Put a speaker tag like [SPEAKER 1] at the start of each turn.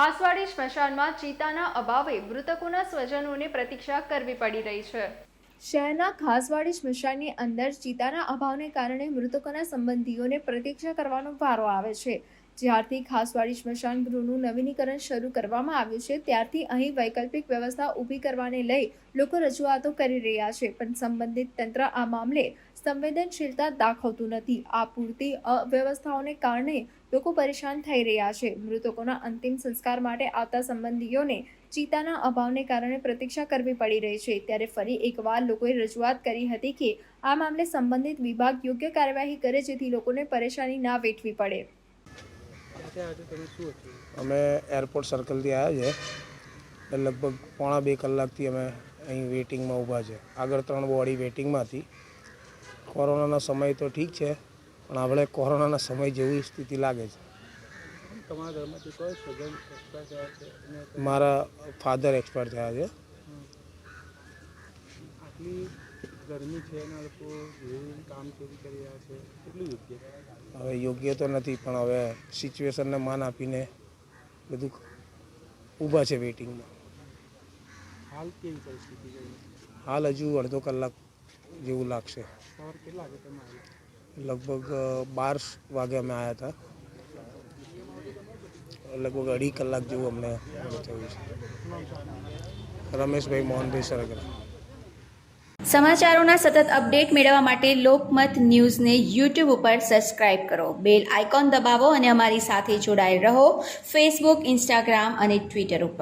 [SPEAKER 1] ખાસવાડી સ્મશાનમાં ચિતાના અભાવે મૃતકોના સ્વજનોને પ્રતીક્ષા કરવી પડી રહી છે. શહેરના ખાસવાડી સ્મશાનની અંદર ચિતાના અભાવને કારણે મૃતકોના સંબંધીઓને પ્રતીક્ષા કરવાનો વારો આવે છે. જ્યારથી ખાસવાડી સ્મશાન ગૃહનું નવીનીકરણ શરૂ કરવામાં આવ્યું છે, ત્યારથી અહીં વૈકલ્પિક વ્યવસ્થા ઊભી કરવાને લઈ લોકો રજૂઆતો કરી રહ્યા છે. પણ સંબંધિત તંત્ર આ મામલે સંવેદનશીલતા દાખવતું નથી. આ પૂરતી અવ્યવસ્થાઓને કારણે લોકો પરેશાન થઈ રહ્યા છે. મૃતકોના અંતિમ સંસ્કાર માટે આવતા સંબંધીઓને ચિતાના અભાવને કારણે પ્રતીક્ષા કરવી પડી રહી છે. ત્યારે ફરી એકવાર લોકોએ રજૂઆત કરી હતી કે આ મામલે સંબંધિત વિભાગ યોગ્ય કાર્યવાહી કરે જેથી લોકોને પરેશાની ના વેઠવી પડે.
[SPEAKER 2] અમે એરપોર્ટ સર્કલથી આવ્યા છે. લગભગ પોણા બે કલાકથી અમે અહીં વેઇટિંગમાં ઊભા છે. આગળ ત્રણ બોડી વેઇટિંગમાં હતી કોરોનાનો સમય તો ઠીક છે પણ આપણે કોરોનાના સમય જેવી સ્થિતિ લાગે છે. મારા ફાધર એક્સપાયર થયા છે. હવે યોગ્ય તો નથી પણ હવે સિચ્યુએશનને માન આપીને બધું ઊભા છે વેઇટિંગમાં
[SPEAKER 3] હાલ કેવી પરિસ્થિતિ
[SPEAKER 2] હાલ હજુ અડધો કલાક જેવું લાગશે. લગભગ બાર વાગે અમે આવ્યા હતા. લગભગ અઢી કલાક જેવું અમને થયું છે. રમેશભાઈ મોહનભાઈ સરગરા.
[SPEAKER 4] સમાચારોના સતત અપડેટ મેળવવા માટે લોકમત ન્યૂઝને યુટ્યુબ ઉપર સબસ્ક્રાઇબ કરો. બેલ આઇકોન દબાવો અને અમારી સાથે જોડાયેલ રહો. ફેસબુક ઇન્સ્ટાગ્રામ અને ટ્વિટર ઉપર.